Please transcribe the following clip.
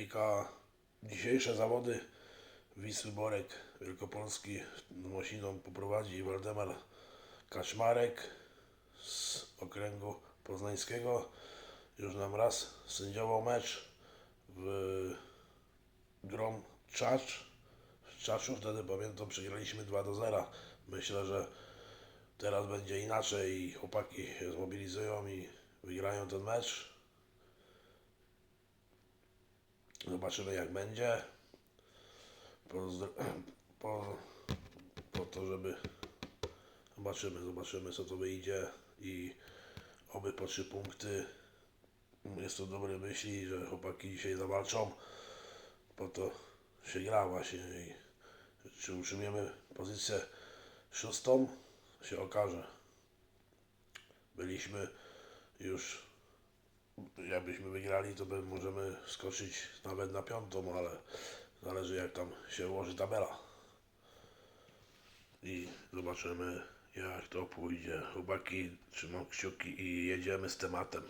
Hejka, dzisiejsze zawody Wisły Borek Wielkopolski Mosiną poprowadzi Waldemar Kaczmarek z okręgu poznańskiego. Już nam raz sędziował mecz w Grom Czacz. W Czaczu wtedy pamiętam przegraliśmy 2 do 0. Myślę, że teraz będzie inaczej i chłopaki się zmobilizują i wygrają ten mecz. Zobaczymy jak będzie. Pozdro- po, po to, żeby zobaczymy, zobaczymy co to wyjdzie i oby po trzy punkty. Jest to dobre myśli, że chłopaki dzisiaj zawalczą. Po to się gra właśnie i czy utrzymiemy pozycję szóstą się okaże. Byliśmy już jakbyśmy wygrali, to by możemy skoczyć nawet na piątą, ale zależy jak tam się ułoży tabela. I zobaczymy jak to pójdzie. Chłopaki trzymam kciuki i jedziemy z tematem.